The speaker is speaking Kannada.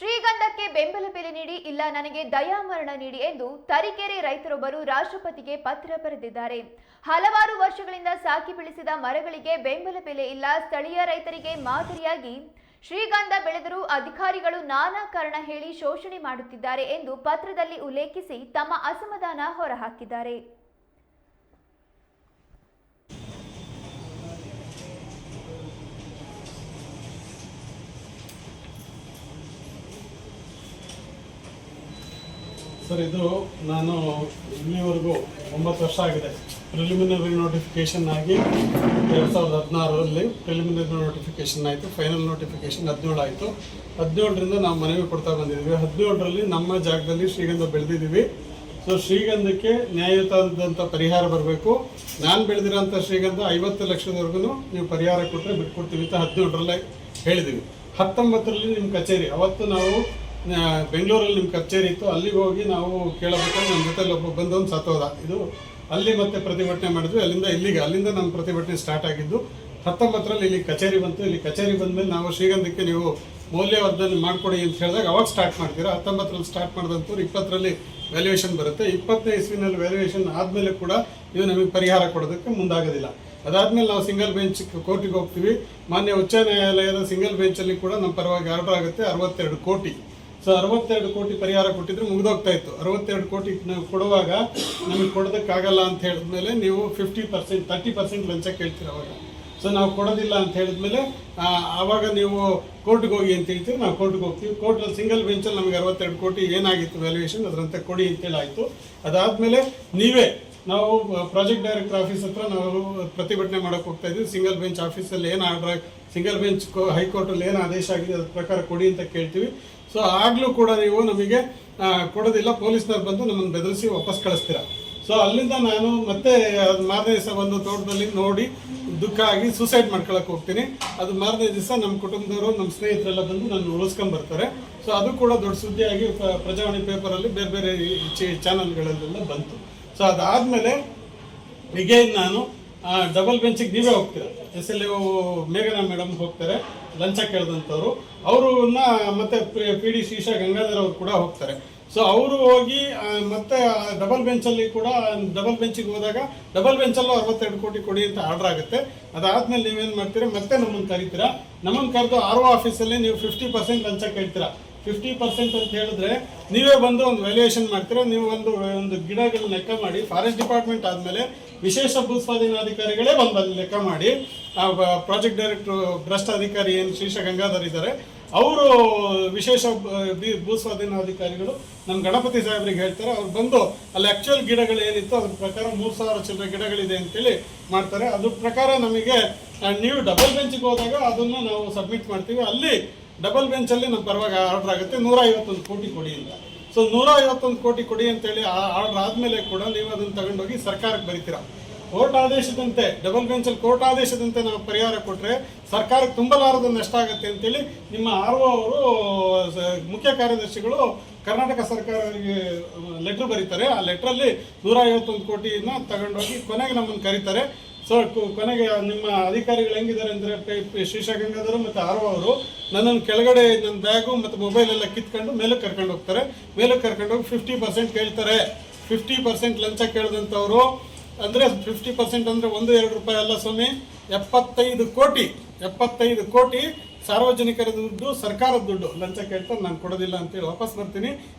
ಶ್ರೀಗಂಧಕ್ಕೆ ಬೆಂಬಲ ಬೆಲೆ ನೀಡಿ, ಇಲ್ಲ ನನಗೆ ದಯಾಮರಣ ನೀಡಿ ಎಂದು ತರೀಕೆರೆ ರೈತರೊಬ್ಬರು ರಾಷ್ಟ್ರಪತಿಗೆ ಪತ್ರ ಬರೆದಿದ್ದಾರೆ. ಹಲವಾರು ವರ್ಷಗಳಿಂದ ಸಾಕಿ ಬೆಳೆಸಿದ ಮರಗಳಿಗೆ ಬೆಂಬಲ ಬೆಲೆ ಇಲ್ಲ. ಸ್ಥಳೀಯ ರೈತರಿಗೆ ಮಾದರಿಯಾಗಿ ಶ್ರೀಗಂಧ ಬೆಳೆದರೂ ಅಧಿಕಾರಿಗಳು ನಾನಾ ಕಾರಣ ಹೇಳಿ ಶೋಷಣೆ ಮಾಡುತ್ತಿದ್ದಾರೆ ಎಂದು ಪತ್ರದಲ್ಲಿ ಉಲ್ಲೇಖಿಸಿ ತಮ್ಮ ಅಸಮಾಧಾನ ಹೊರಹಾಕಿದ್ದಾರೆ. ಸರ್, ಇದು ನಾನು ಇಲ್ಲಿವರೆಗೂ ಒಂಬತ್ತು ವರ್ಷ ಆಗಿದೆ. ಪ್ರಿಲಿಮಿನರಿ ನೋಟಿಫಿಕೇಶನ್ ಆಗಿ ಎರಡು ಸಾವಿರದ ಹದಿನಾರರಲ್ಲಿ ಪ್ರಿಲಿಮಿನರಿ ನೋಟಿಫಿಕೇಶನ್ ಆಯಿತು ಫೈನಲ್ ನೋಟಿಫಿಕೇಶನ್ ಹದಿನೇಳು ಆಯಿತು. ಹದಿನೇಳರಿಂದ ನಾವು ಮನವಿ ಕೊಡ್ತಾ ಬಂದಿದ್ದೀವಿ. ಹದಿನೇಳರಲ್ಲಿ ನಮ್ಮ ಜಾಗದಲ್ಲಿ ಶ್ರೀಗಂಧ ಬೆಳೆದಿದ್ದೀವಿ. ಸೊ ಶ್ರೀಗಂಧಕ್ಕೆ ನ್ಯಾಯಯುತವಾದಂಥ ಪರಿಹಾರ ಬರಬೇಕು. ನಾನು ಬೆಳೆದಿರೋಂಥ ಶ್ರೀಗಂಧ ಐವತ್ತು ಲಕ್ಷದವರೆಗೂ ನೀವು ಪರಿಹಾರ ಕೊಟ್ಟರೆ ಬಿಟ್ಕೊಡ್ತೀವಿ ಅಂತ ಹದಿನೇಳರಲ್ಲೇ ಹೇಳಿದ್ದೀವಿ. ಹತ್ತೊಂಬತ್ತರಲ್ಲಿ ನಿಮ್ಮ ಕಚೇರಿ, ಅವತ್ತು ನಾವು ಬೆಂಗಳೂರಲ್ಲಿ ನಿಮ್ಮ ಕಚೇರಿ ಇತ್ತು, ಅಲ್ಲಿಗೆ ಹೋಗಿ ನಾವು ಕೇಳಬೇಕು ನಮ್ಮ ಜೊತೆಲಿ ಒಬ್ಬ ಬಂದವನು ಸತ್ತೋದ. ಇದು ಅಲ್ಲಿ ಮತ್ತೆ ಪ್ರತಿಭಟನೆ ಮಾಡಿದ್ವಿ, ಅಲ್ಲಿಂದ ಇಲ್ಲಿಗೆ, ಅಲ್ಲಿಂದ ನಮ್ಮ ಪ್ರತಿಭಟನೆ ಸ್ಟಾರ್ಟ್ ಆಗಿದ್ದು, ಹತ್ತೊಂಬತ್ತರಲ್ಲಿ ಇಲ್ಲಿ ಕಚೇರಿ ಬಂತು. ಇಲ್ಲಿ ಕಚೇರಿ ಬಂದಮೇಲೆ ನಾವು ಶ್ರೀಗಂಧಕ್ಕೆ ನೀವು ಮೌಲ್ಯವರ್ಧನೆ ಮಾಡಿಕೊಡಿ ಅಂತ ಹೇಳಿದಾಗ ಅವಾಗ ಸ್ಟಾರ್ಟ್ ಮಾಡ್ತೀರಾ? ಹತ್ತೊಂಬತ್ತರಲ್ಲಿ ಸ್ಟಾರ್ಟ್ ಮಾಡಿದಂಥವ್ರು ಇಪ್ಪತ್ತರಲ್ಲಿ ವ್ಯಾಲ್ಯೂಯೇಷನ್ ಬರುತ್ತೆ. ಇಪ್ಪತ್ತನೇ ಇಸ್ವಿನಲ್ಲಿ ವ್ಯಾಲ್ಯೂಯೇಷನ್ ಆದಮೇಲೆ ಕೂಡ ಇದು ನಮಗೆ ಪರಿಹಾರ ಕೊಡೋದಕ್ಕೆ ಮುಂದಾಗೋದಿಲ್ಲ. ಅದಾದಮೇಲೆ ನಾವು ಸಿಂಗಲ್ ಬೆಂಚ್ ಕೋರ್ಟಿಗೆ ಹೋಗ್ತೀವಿ. ಮಾನ್ಯ ಉಚ್ಚ ನ್ಯಾಯಾಲಯದ ಸಿಂಗಲ್ ಬೆಂಚಲ್ಲಿ ಕೂಡ ನಮ್ಮ ಪರವಾಗಿ ಆರ್ಡರ್ ಆಗುತ್ತೆ ಅರವತ್ತೆರಡು ಕೋಟಿ. ಸೊ ಅರವತ್ತೆರಡು ಕೋಟಿ ಪರಿಹಾರ ಕೊಟ್ಟಿದ್ರೆ, ಮುಗಿದೋಗ್ತಾ ಇತ್ತು. ಅರವತ್ತೆರಡು ಕೋಟಿ ನಾವು ಕೊಡುವಾಗ ನಮಗೆ ಕೊಡೋದಕ್ಕಾಗಲ್ಲ ಅಂತ ಹೇಳಿದ್ಮೇಲೆ ನೀವು ಫಿಫ್ಟಿ ಪರ್ಸೆಂಟ್ ತರ್ಟಿ ಪರ್ಸೆಂಟ್ ಲಂಚ ಕೇಳ್ತೀರ ಅವಾಗ. ಸೊ ನಾವು ಕೊಡೋದಿಲ್ಲ ಅಂತ ಹೇಳಿದ್ಮೇಲೆ ಆವಾಗ ನೀವು ಕೋರ್ಟ್ಗೆ ಹೋಗಿ ಅಂತ ಹೇಳ್ತೀವಿ ನಾವು ಕೋರ್ಟ್ಗೆ ಹೋಗ್ತೀವಿ. ಕೋರ್ಟಲ್ಲಿ ಸಿಂಗಲ್ ಬೆಂಚಲ್ಲಿ ನಮಗೆ ಅರವತ್ತೆರಡು ಕೋಟಿ ಏನಾಗಿತ್ತು ವ್ಯಾಲ್ಯೂಯೇಷನ್ ಅದರಂತೆ ಕೊಡಿ ಅಂತೇಳಿ ಆಯಿತು ಅದಾದಮೇಲೆ ನೀವೇ, ನಾವು ಪ್ರಾಜೆಕ್ಟ್ ಡೈರೆಕ್ಟರ್ ಆಫೀಸ್ ಹತ್ರ ನಾವು ಪ್ರತಿಭಟನೆ ಮಾಡೋಕೆ ಹೋಗ್ತಾ ಇದ್ವಿ. ಸಿಂಗಲ್ ಬೆಂಚ್ ಆಫೀಸಲ್ಲಿ ಏನು ಆರ್ಡರ್ ಸಿಂಗಲ್ ಬೆಂಚ್ ಹೈಕೋರ್ಟಲ್ಲಿ ಏನು ಆದೇಶ ಆಗಿದೆ ಅದ್ರ ಪ್ರಕಾರ ಕೊಡಿ ಅಂತ ಕೇಳ್ತೀವಿ. ಸೊ ಆಗಲೂ ಕೂಡ ನೀವು ನಮಗೆ ಕೊಡೋದಿಲ್ಲ, ಪೊಲೀಸ್ನವ್ರು ಬಂದು ನಮ್ಮನ್ನು ಬೆದರಿಸಿ ವಾಪಸ್ ಕಳಿಸ್ತೀರ. ಸೊ ಅಲ್ಲಿಂದ ನಾನು ಮತ್ತೆ ಮಾರನೇ ದಿವಸ ಒಂದು ತೋಟದಲ್ಲಿ ನೋಡಿ, ದುಃಖ ಆಗಿ ಸೂಸೈಡ್ ಮಾಡ್ಕೊಳಕ್ಕೆ ಹೋಗ್ತೀನಿ. ಅದು ಮಾರನೇ ದಿವಸ ನಮ್ಮ ಕುಟುಂಬದವರು, ನಮ್ಮ ಸ್ನೇಹಿತರೆಲ್ಲ ಬಂದು ನನ್ನ ಉಳಿಸ್ಕೊಂಬರ್ತಾರೆ. ಸೊ ಅದು ಕೂಡ ದೊಡ್ಡ ಸುದ್ದಿಯಾಗಿ ಪ್ರಜಾವಾಣಿ ಪೇಪರಲ್ಲಿ ಬೇರೆ ಬೇರೆ ಚಾನಲ್ಗಳಲ್ಲೆಲ್ಲ ಬಂತು. ಸೊ ಅದಾದಮೇಲೆ ಈಗೇನು ನಾನು ಡಬಲ್ ಬೆಂಚಿಗೆ ನೀವೇ ಹೋಗ್ತೀರ? ಎಸ್ ಎಲ್ ಮೇಘನಾ ಮೇಡಮ್ ಹೋಗ್ತಾರೆ, ಲಂಚ ಕೇಳಿದಂಥವ್ರು ಅವ್ರನ್ನ ಮತ್ತೆ ಪಿ ಡಿ ಶ್ರೀಶಾ ಗಂಗಾಧರ್ ಅವರು ಕೂಡ ಹೋಗ್ತಾರೆ. ಸೊ ಅವರು ಹೋಗಿ ಮತ್ತೆ ಡಬಲ್ ಬೆಂಚಲ್ಲಿ ಕೂಡ ಡಬಲ್ ಬೆಂಚಿಗೆ ಹೋದಾಗ ಡಬಲ್ ಬೆಂಚಲ್ಲೂ ಅರವತ್ತೆರಡು ಕೋಟಿ ಕೊಡಿ ಅಂತ ಆರ್ಡರ್ ಆಗುತ್ತೆ. ಅದಾದ್ಮೇಲೆ ನೀವೇನು ಮಾಡ್ತೀರಾ? ಮತ್ತೆ ನಮ್ಮನ್ನು ಕರಿತೀರಾ? ನಮ್ಮನ್ನು ಕರೆದು ಆರ್ ಒ ಆಫೀಸಲ್ಲಿ ನೀವು ಫಿಫ್ಟಿ ಪರ್ಸೆಂಟ್ ಲಂಚ ಕೇಳ್ತೀರಾ? ಫಿಫ್ಟಿ ಪರ್ಸೆಂಟ್ ಅಂತ ಹೇಳಿದ್ರೆ ನೀವೇ ಬಂದು ಒಂದು ವ್ಯಾಲ್ಯೂಯೇಷನ್ ಮಾಡ್ತೀರಾ, ನೀವು ಒಂದು ಒಂದು ಗಿಡಗಳ ಲೆಕ್ಕ ಮಾಡಿ ಫಾರೆಸ್ಟ್ ಡಿಪಾರ್ಟ್ಮೆಂಟ್ ಆದಮೇಲೆ ವಿಶೇಷ ಭೂಸ್ವಾಧೀನಾಧಿಕಾರಿಗಳೇ ಬಂದು ಅಲ್ಲಿ ಲೆಕ್ಕ ಮಾಡಿ, ಆ ಪ್ರಾಜೆಕ್ಟ್ ಡೈರೆಕ್ಟರ್ ಭ್ರಷ್ಟ ಅಧಿಕಾರಿ ಏನು ಶ್ರೀಶ ಗಂಗಾಧರ್ ಇದ್ದಾರೆ, ಅವರು ವಿಶೇಷ ಭೂಸ್ವಾಧೀನಾಧಿಕಾರಿಗಳು ನಮ್ಮ ಗಣಪತಿ ಸಾಹೇಬ್ರಿಗೆ ಹೇಳ್ತಾರೆ, ಅವ್ರು ಬಂದು ಅಲ್ಲಿ ಆ್ಯಕ್ಚುಯಲ್ ಗಿಡಗಳು ಏನಿತ್ತು ಅದ್ರ ಪ್ರಕಾರ ಮೂರು ಸಾವಿರ ಚಿಲ್ಲರೆ ಗಿಡಗಳಿದೆ ಅಂತೇಳಿ ಮಾಡ್ತಾರೆ. ಅದ್ರ ಪ್ರಕಾರ ನಮಗೆ ನೀವು ಡಬಲ್ ಬೆಂಚಿಗೆ ಹೋದಾಗ ಅದನ್ನು ನಾವು ಸಬ್ಮಿಟ್ ಮಾಡ್ತೀವಿ. ಅಲ್ಲಿ ಡಬಲ್ ಬೆಂಚಲ್ಲಿ ನಮ್ಮ ಪರವಾಗಿ ಆರ್ಡರ್ ಆಗುತ್ತೆ. ನೂರ ಐವತ್ತೊಂದು ಕೋಟಿ ಕೊಡಿ ಅಂತ. ಸೊ ನೂರ ಐವತ್ತೊಂದು ಕೋಟಿ ಕೊಡಿ ಅಂತೇಳಿ ಆರ್ಡರ್ ಆದಮೇಲೆ ಕೂಡ ನೀವು ಅದನ್ನು ತಗೊಂಡೋಗಿ ಸರ್ಕಾರಕ್ಕೆ ಬರೀತೀರಾ. ಕೋರ್ಟ್ ಆದೇಶದಂತೆ ಡಬಲ್ ಬೆಂಚಲ್ಲಿ ಕೋರ್ಟ್ ಆದೇಶದಂತೆ ನಾವು ಪರಿಹಾರ ಕೊಟ್ಟರೆ ಸರ್ಕಾರಕ್ಕೆ ತುಂಬಲಾರದ ನಷ್ಟ ಆಗುತ್ತೆ ಅಂತೇಳಿ ನಿಮ್ಮ ಆರ್ ಅವರು ಮುಖ್ಯ ಕಾರ್ಯದರ್ಶಿಗಳು ಕರ್ನಾಟಕ ಸರ್ಕಾರಕ್ಕೆ ಲೆಟ್ರ್ ಬರೀತಾರೆ. ಆ ಲೆಟ್ರಲ್ಲಿ ನೂರ ಐವತ್ತೊಂದು ಕೋಟಿನ ತಗೊಂಡೋಗಿ ಕೊನೆಗೆ ನಮ್ಮನ್ನು ಕರೀತಾರೆ. ಸೊ ಕೊನೆಗೆ ನಿಮ್ಮ ಅಧಿಕಾರಿಗಳು ಹೆಂಗಿದ್ದಾರೆ ಅಂದರೆ ಶ್ರೀಶಾ ಗಂಗಾಧರ್ ಮತ್ತು ಆರೋ ಅವರು ನನ್ನನ್ನು ಕೆಳಗಡೆ ನನ್ನ ಬ್ಯಾಗು ಮತ್ತು ಮೊಬೈಲ್ ಎಲ್ಲ ಕಿತ್ಕೊಂಡು ಮೇಲೆ ಕರ್ಕೊಂಡು ಹೋಗ್ತಾರೆ. ಮೇಲೆ ಕರ್ಕೊಂಡು ಹೋಗಿ ಫಿಫ್ಟಿ ಪರ್ಸೆಂಟ್ ಕೇಳ್ತಾರೆ. ಫಿಫ್ಟಿ ಪರ್ಸೆಂಟ್ ಲಂಚ ಕೇಳಿದಂಥವ್ರು. ಅಂದರೆ ಫಿಫ್ಟಿ ಪರ್ಸೆಂಟ್ ಅಂದರೆ ಒಂದು, ಎರಡು ರೂಪಾಯಿ ಅಲ್ಲ ಸ್ವಾಮಿ, ಎಪ್ಪತ್ತೈದು ಕೋಟಿ ಎಪ್ಪತ್ತೈದು ಕೋಟಿ ಸಾರ್ವಜನಿಕರ ದುಡ್ಡು, ಸರ್ಕಾರದ ದುಡ್ಡು. ಲಂಚ ಕೇಳ್ತಾರೆ, ನಾನು ಕೊಡೋದಿಲ್ಲ ಅಂತೇಳಿ ವಾಪಸ್ ಬರ್ತೀನಿ.